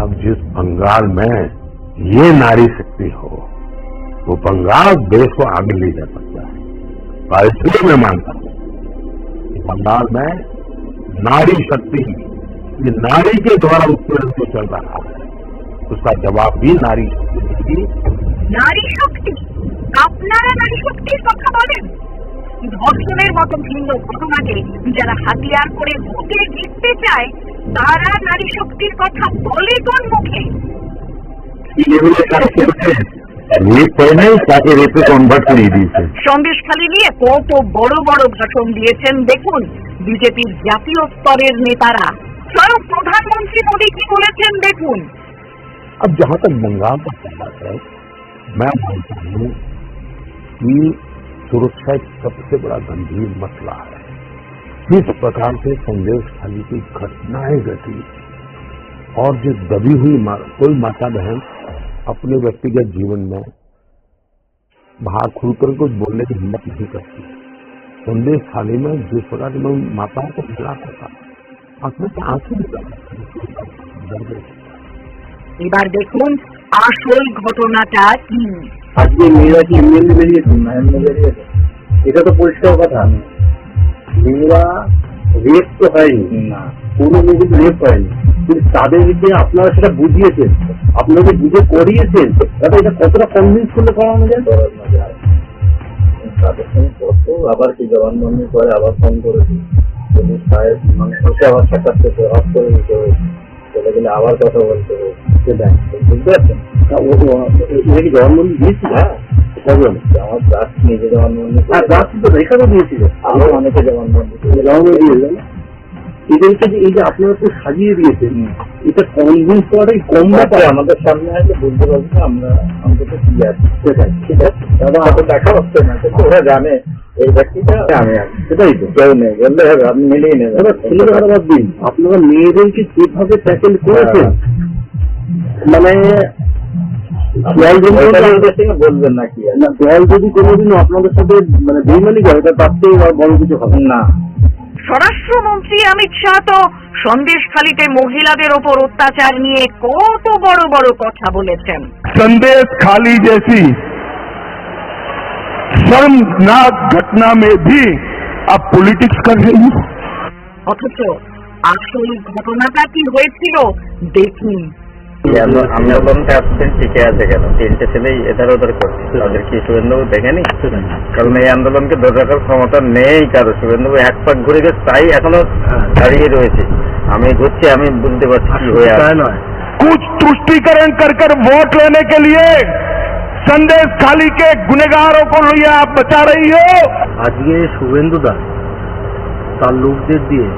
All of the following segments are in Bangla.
अब जिस बंगाल में ये नारी शक्ति हो वो बंगाल देश को आगे ले जा सकता है और इसलिए मैं मानता हूं कि बंगाल में नारी शक्ति ये नारी के द्वारा उत्पीड़न जो चल रहा है उसका जवाब भी नारी शक्ति देगी নারী শক্তি আপনারা নারী শক্তির কথা বলেন ধর্ষণের মতো ভিন্ন ঘটনাকে যারা হাতিয়ার করে ভোটে জিততে চায় তারা নারী শক্তির কথা বলে কোন মুখে रेप पहले ताकि रेप को कन्वर्ट कर दीजिए সন্দেশখালী নিয়ে কত বড় বড় ভাষণ দিয়েছেন দেখুন বিজেপির জাতীয় স্তরের নেতারা স্বয়ং প্রধানমন্ত্রী মোদী কি বলেছেন দেখুন अब जहां तक बंगाल का संबंध है मैं मानता हूं कि सुरक्षा एक सबसे बड़ा गंभीर मसला है किस प्रकार से संदेश खाली की घटनाएं घटी और जो दबी हुई मा, कोई माता बहन अपने व्यक्तिगत जीवन में बाहर खुलकर कुछ बोलने की हिम्मत नहीं करती संदेश थाली में जिस प्रकार से मैं उन माताओं को खिला करता आंख में से आंसू निकल दर्द এবার দেখুন আসল ঘটনাটা কি আজকে মেয়েরা কি এমনি এমনি বেরিয়েছেন না এমনি বেরিয়েছে এটা তো পরিষ্কার কথা মেয়েরা রেপ তো হয়নি। কোনো মেয়ে রেপ হয়নি। কিন্তু তাদেরকে আপনারা সেটা বুঝিয়েছেন আপনাকে বুঝে করিয়েছেন দাদা এটা কতটা কনভিন্স করলে করানো যায় তাদের সঙ্গে কত আবার কি জবানবন্দি করে আবার ফোন করেছি। পুলিশ সাহেব মানুষকে আবার সাক্ষাৎ করতে অফ করে দিতে হয়েছে চলে গেলে আবার কথা বলতে হবে। বুঝতে পারছেন? জবানবন্দি দিয়েছি হ্যাঁ কজন আমার দাস নিজে জবানবন্দি হ্যাঁ দাস তো এখানে দিয়েছিল। আরও অনেকে জবানবন্দি জবানবন্দি দিয়েছিল এদেরকে যে এই যে আপনারা তো সাজিয়ে দিয়েছেন এটা কনভিন্স করাটাই কম ব্যাপার। আমাদের সামনে আসলে পারব না আমরা অন্তত কি আছে। সেটাই ঠিক আছে দাদা দেখা হচ্ছে না কিন্তু ওরা জানে। এই ব্যক্তিটা আমি আছি সেটাই তো। কেউ নেই বললে হবে আপনি মিলিয়ে নেবেন। দাদা ছেলেদের কথা বাদ দিন। আপনারা মেয়েদেরকে যেভাবে ট্যাকেল করেছেন মানে দল যদি বলবেন না কি না দল যদি কোনোদিনও আপনাদের সাথে মানে বেইমানি করে তা তার থেকে আর বড় কিছু হবে না স্বরাষ্ট্রমন্ত্রী অমিত শাহ তো সন্দেশখালীতে মহিলাদের ওপর অত্যাচার নিয়ে কত বড় বড় কথা বলেছেন संदेश खाली जैसी शर्मनाक घटना में भी आप पॉलिटिक्स कर रही हैं অথচ আসল ঘটনাটা কি হয়েছিল দেখুন আন্দোলনটা এতদিন টিকে আছে কেন তিনটে ছেলেই এধার ওধার করছে তাদের কি শুভেন্দুবাবু দেখেনি কারণ এই আন্দোলনকে ধরে রাখার ক্ষমতা নেই কারো শুভেন্দুবাবু এক পাক ঘুরে গেছে তাই এখনো দাঁড়িয়ে রয়েছে আমি ঘুরছি আমি বুঝতে পারছি কি হয়ে আছে নয় कुछ तुष्टिकरण कर कर वोट लेने के लिए संदेश खाली के गुनेगारों को लिए आप बचा रही हो আজকে শুভেন্দু দা তার লোকদের দিয়ে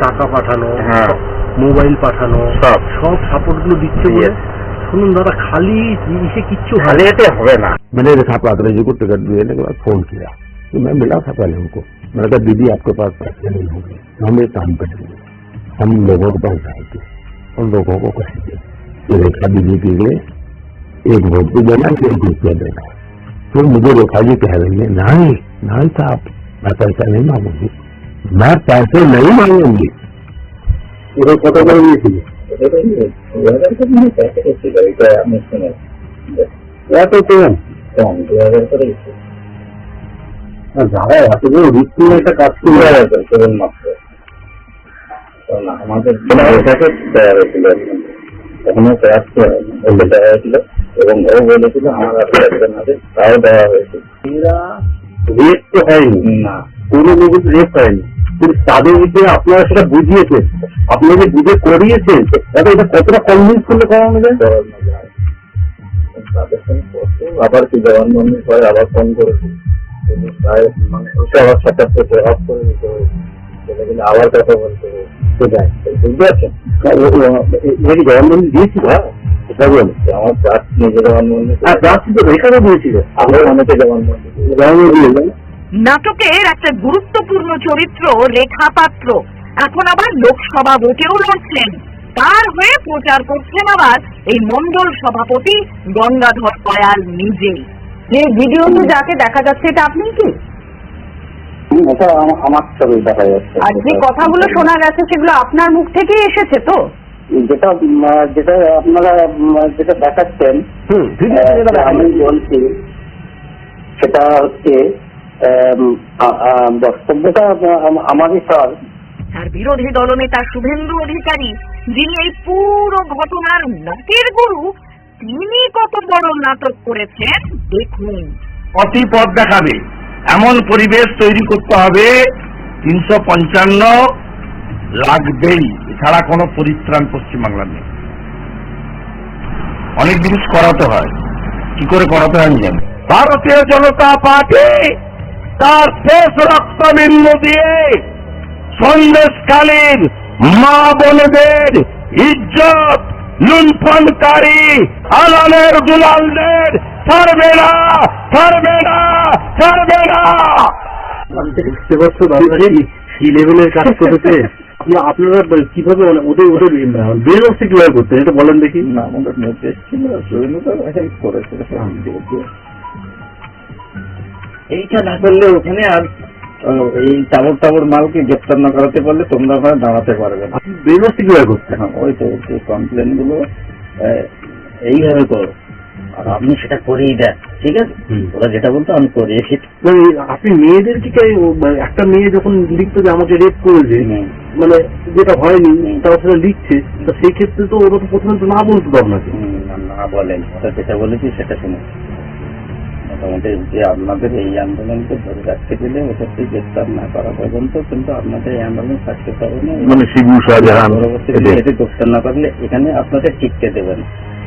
টাকা পাঠানো হ্যাঁ। মোবাইল পাঠানো সব। সব সাপোর্ট গুলো দিচ্ছে বলে Yes. শুনুন দাদা খালি জিনিসে কিচ্ছু হয় খালি না। এতে হবে না मैंने छात्रात्री जी को टिकट देने के बाद फोन किया तो मैं मिला था पहले उनको मैंने कहा दीदी आपके पास पैसे नहीं होंगे हम एक काम करेंगे हम लोगों को पहुंचाएंगे उन लोगों को कहेंगे कि रेखा दीदी के लिए एक वोट भी देना एक रुपया देना फिर मुझे रेखा जी कह रही है नहीं नहीं साहब मैं पैसा नहीं मांगूंगी मैं पैसे नहीं मांगूंगी ওরা কত করে দিয়েছিল। এত কম কম। দু হাজার করে যারা এত বড় রিস্ক নিয়ে একটা কাজ করে কেবলমাত্র কারণ আমাদের দেওয়া হয়েছিল এখনও প্রয়াস বলে দেওয়া হয়েছিল এবং ও বলেছিল আমার একজন আছে তাও দেওয়া হয়েছিল রেপ তো হয়নি। না। কোনো লোকের রেপ হয়নি। কিন্তু তাদেরকে আপনারা সেটা বুঝিয়েছেন। আপনাকে বুঝে করিয়েছেন দাদা এটা কতটা কনভিন্স করলে করানো যায় তাদের সঙ্গে আবার কি জবানবন্দি করে আবার ফোন করেছি। সাহেব আবার সাক্ষাৎ করতে অফ করে দিতে গেলে আবার কথা বলতে হবে। বুঝতে পারছেন? জবানবন্দি দিয়েছিল হ্যাঁ? আমার নিজে জবানবন্দি হ্যাঁ তো এখানেও দিয়েছিল। আমরা অনেকে জবানবন্দি জবানবন্দি নাটকের একটা গুরুত্বপূর্ণ চরিত্র রেখা পাত্র এখন আবার লোকসভা ভোটেও লড়ছেন তার হয়ে প্রচার করছেন আবার এই মন্ডল সভাপতি গঙ্গাধর কয়াল নিজেই। যে ভিডিওতে যাকে দেখা যাচ্ছে এটা আপনি কি? আমার ছবি দেখা যাচ্ছে। আর যে কথাগুলো শোনা গেছে সেগুলো আপনার মুখ থেকেই এসেছে তো? যেটা যেটা আপনারা যেটা দেখাচ্ছেন আমি বলছি সেটা হচ্ছে বক্তব্যটা আম- আমারই স্যার। তার বিরোধী দলনেতা শুভেন্দু অধিকারী যিনি এই পুরো ঘটনার নাটের গুরু তিনি কত বড় নাটক করেছেন দেখুন। অতি পথ দেখাবে। এমন পরিবেশ তৈরি করতে হবে তিনশো পঞ্চান্ন লাগবেই। এছাড়া কোনো পরিত্রাণ পশ্চিমবাংলার নেই। অনেক জিনিস করাতে হয়। কি করে করাতে হয় জানি। ভারতীয় জনতা পার্টি তার শেষ রক্তবিন্দু দিয়ে সন্দেশকালীন মা বোনদের ইজ্জত লুণ্ঠনকারী আলালের দুলালদের ছাড়বে না ছাড়বে না ছাড়বে না। বুঝতে পারছ কি লেভেলের কাজ করেছে আপনারা কীভাবে মানে ওদের ওদের বেরোচ্ছে কীভাবে করতে এটা বলেন দেখি। না আমাদের নির্দেশ ছিল হেল্প করেছে। এইটা না করলে ওখানে আর এই চাবর টাবর মালকে গ্রেপ্তার না করাতে পারলে তোমরা ওখানে দাঁড়াতে পারবে না। বেরোচ্ছে কীভাবে করতে হ্যাঁ ওই তো কমপ্লেনগুলো এইভাবে করো। আর আপনি সেটা করেই দেন ঠিক আছে? ওরা যেটা বলতো আমি দিই। মানে আপনি কে মানে একটা মেয়ে যখন লিখতো যে আমাকে রেপ করেছে মানে যেটা হয়নি তাও সেটা লিখছে তো সেই ক্ষেত্রে তো ওরা তো প্রথমে তো না বলতো আপনাকে না, বলেন। যেটা বলেছি সেটা শুনে মোটামুটি যে আপনাদের এই আন্দোলনকে ধরে রাখতে গেলে ওদেরকে গ্রেপ্তার না করা পর্যন্ত কিন্তু আপনাদের এই আন্দোলন থাকতে পারবে না। মানে শিবু শাহজাহান পরবর্তীতে এদের। এটি গ্রেপ্তার না করলে এখানে আপনাদের টিকতে দেবেন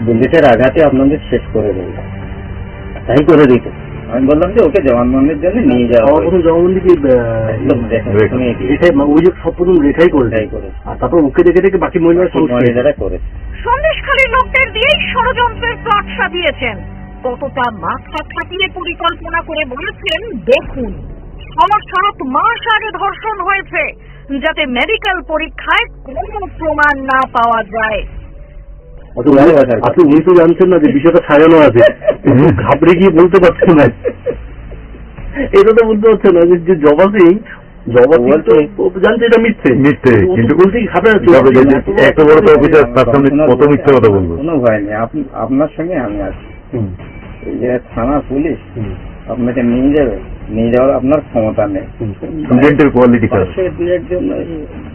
বুলেটের আঘাতে আপনাদের শেষ করে দেবে। তাই করে দিত। আমি বললাম যে ওকে জবানবন্দির জন্য নিয়ে যাওয়া জবানবন্দিকে একদম দেখে রেখাই করে এটাই করে আর তারপর ওকে দেখে দেখে বাকি মহিলারা করেছে। সন্দেশখালীর লোকদের দিয়েই ষড়যন্ত্রের প্লট সাজিয়েছেন কতটা মাথা খাটিয়ে পরিকল্পনা করে বলেছেন দেখুন। ছ সাত মাস আগে ধর্ষণ হয়েছে যাতে মেডিকেল পরীক্ষায় কোনো প্রমাণ না পাওয়া যায়। আপনি উনি তো জানছেন না যে বিষয়টা সাজানো আছে। ঘাবড়ে গিয়ে বলতে পারছেন না? এটা তো বলতে পারছেন না যে জবা সিং জবা সিং তো জানছে এটা মিথ্যে। মিথ্যে, কিন্তু- বলতেই ঘাবড়ে আছে? তবে যদি এত বড় অফিসার তার সামনে কত মিথ্যে কথা বলব? কোনো ভয় নেই। আপনার সঙ্গে আমি আছি। এই যে থানা পুলিশ আপনাকে নিয়ে যাবে। নিয়ে যাওয়ার আপনার ক্ষমতা নেই। কোয়ালিটি ওই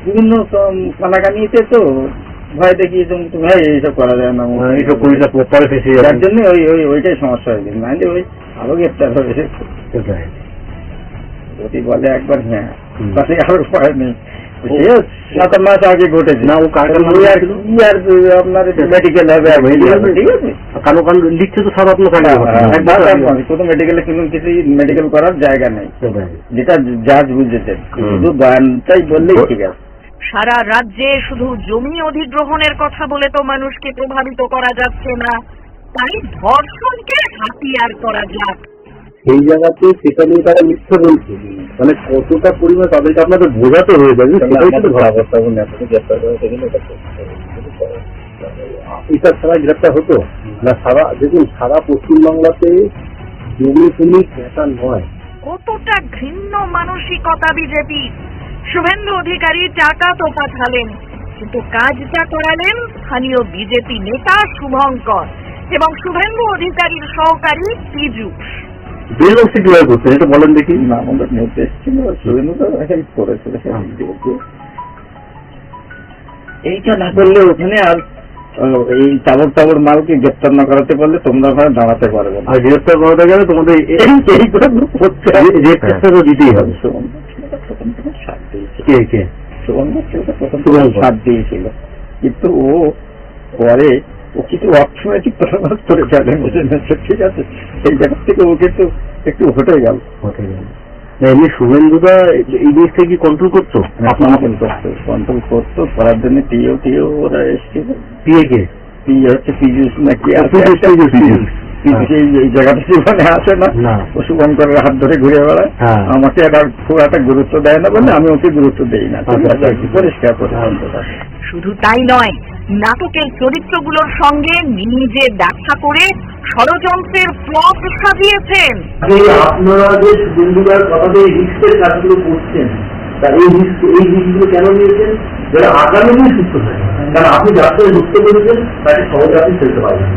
বিভিন্ন কানাকানিতে তো ভয় দেখিয়ে ভাই এইসব করা যায় না। মানে এইসব করিস না যার জন্য ওই ওই ওইটাই সমস্যা হয়েছে নাহলে ওই আরও গ্রেপ্তার হয়েছে যদি বলে একবার হ্যাঁ। তাহলে আর ভয় নেই। সাত মাস আগে ঘটেছে। না, ও কার আর ছিল? কি আর আপনার মেডিকেল হবে হয়ে ঠিক আছে। কানো কান লিখছে তো কানে একবার কোনো মেডিকেলে কোনো কিছু মেডিকেল করার জায়গা নেই। যেটা জাজ বুঝেছেন শুধু বয়ানটাই বললেই ঠিক আছে। সারা রাজ্যে শুধু জমি অধিগ্রহণের কথা বলে তো মানুষকে প্রভাবিত করা যাচ্ছে না। তাই ধর্ষণকে হাতিয়ার করা যাক। সেই জায়গাতে সেটা নিয়ে তারা মিথ্যে বলছে। মানে কতটা পরিমাণ তাদেরকে আপনাদের বোঝাতে হয়ে যাবে সেটাই কিন্তু এটা ছাড়া গ্রেপ্তার হতো? না সারা দেখুন সারা পশ্চিমবাংলাতে জমি তুমি ক্রেতা নয়। কতটা ঘৃণ্য মানসিকতা বিজেপি। শুভেন্দু অধিকারী টাকা তো পাঠালেন কিন্তু কাজটা করালেন স্থানীয় বিজেপি নেতা শুভঙ্কর এবং শুভেন্দু অধিকারীর সহকারী পীযুষ। বেরোচ্ছে কীভাবে করতে এটা বলেন দেখি। না আমাদের নির্দেশ ছিল শুভেন্দু তো হেল্প করেছে। এইটা না করলে ওখানে আর এই চাবর টাবর মালকে গ্রেপ্তার না করাতে পারলে তোমরা ওখানে দাঁড়াতে পারবে না। আর গ্রেপ্তার করাতে গেলে তোমাদের কেসটারও দিতেই হবে। কে। সাথ দিয়েছিল। কিন্তু ও পরে ও কিছু অর্থনৈতিক প্রভাব করে ফেলে ঠিক আছে? এই জায়গা থেকে ও কিন্তু একটু হটে গেল। হতে গেলে। না, এমনি শুভেন্দুদা এই জিনিসটা কি কন্ট্রোল করতো কন্ট্রোল করতো করার জন্য টিও টিও ওরা এসেছিল পিএ কে পি হচ্ছে পীযুষ নাকি আছে পীযুষ, একটা পীযুষ, পীযুষ। পীযুষ। পীযুষ এই এই জায়গাটা জীবনে আসে না না। ও শুভঙ্করের হাত ধরে ঘুরে বেড়ায় হ্যাঁ। আমাকে এটা খুব একটা গুরুত্ব দেয় না বলে আমি ওকে গুরুত্ব দেই না আছে? আচ্ছা। পরিষ্কার পরিচ্ছন্নতা শুধু তাই নয় নাটকের চরিত্রগুলোর সঙ্গে নিজে দেখা করে ষড়যন্ত্রের প্লট সাজিয়েছেন। আপনারা যে কথাতে রিস্কের কাজগুলো করছেন। তা এই রিস্ক এই কেন নিয়েছেন? যারা আগামী সুস্থ হয় কারণ আপনি সাথে যুক্ত করেছেন, তাকে সহজে আপনি ফেলতে পারবেন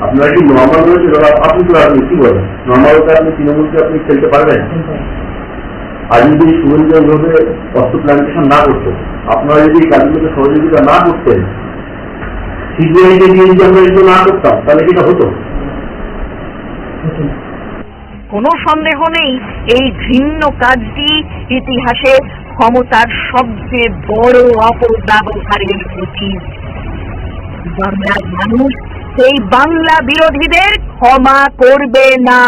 আপনারা কি নর্মাল রয়েছে আপনি তো আপনি কি বলেন? নর্মালকে আপনি তৃণমূলকে আপনি ফেলতে পারবেন? আর যদি অস্ত্র প্ল্যান্টেশন না আপনারা যদি কাজগুলোকে সহযোগিতা না করতেন যদি আমরা এগুলো না করতাম, তাহলে হতো? কোনো সন্দেহ নেই, এই ঘৃণ্য কাজটি ইতিহাসে ক্ষমতার সবচেয়ে বড় অপব্যবহারের অতীত বাংলার মানুষ সেই বাংলা বিরোধীদের ক্ষমা করবে না।